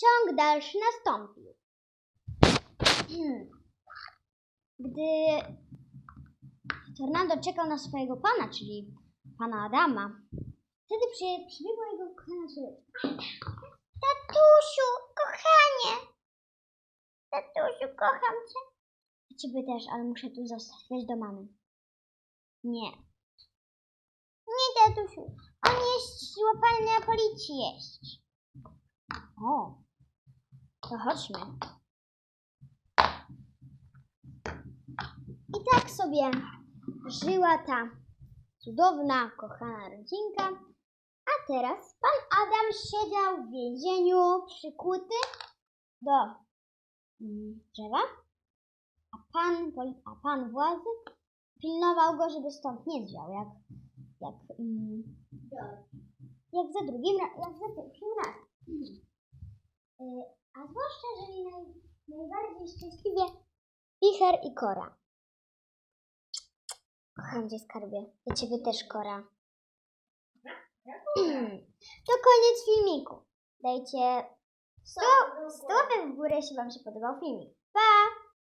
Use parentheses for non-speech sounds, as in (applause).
ciąg dalszy nastąpił. (clears throat) Gdy Tornado czekał na swojego pana, czyli pana Adama, wtedy przy, przybiegła jego kochana córeczka. Tatusiu, kochanie! Tatusiu, kocham cię. Ja ciebie też, ale muszę tu zostać. Weź do mamy. Nie. Nie, tatusiu. On jest złapany na policji jeść. O, to chodźmy. I tak sobie żyła ta cudowna, kochana rodzinka. A teraz pan Adam siedział w więzieniu przykuty do mm, drzewa, a pan, a pan władzy pilnował go, żeby stąd nie zwiał, jak, jak, mm, jak za drugim, jak za razem. Zwłaszcza, naj, najbardziej szczęśliwie Wicher i Kora. Kocham cię, skarbie. Ja ciebie też, Kora. (clears throat) To koniec filmiku. Dajcie 100 łapek w górę, jeśli wam się podobał filmik. Pa!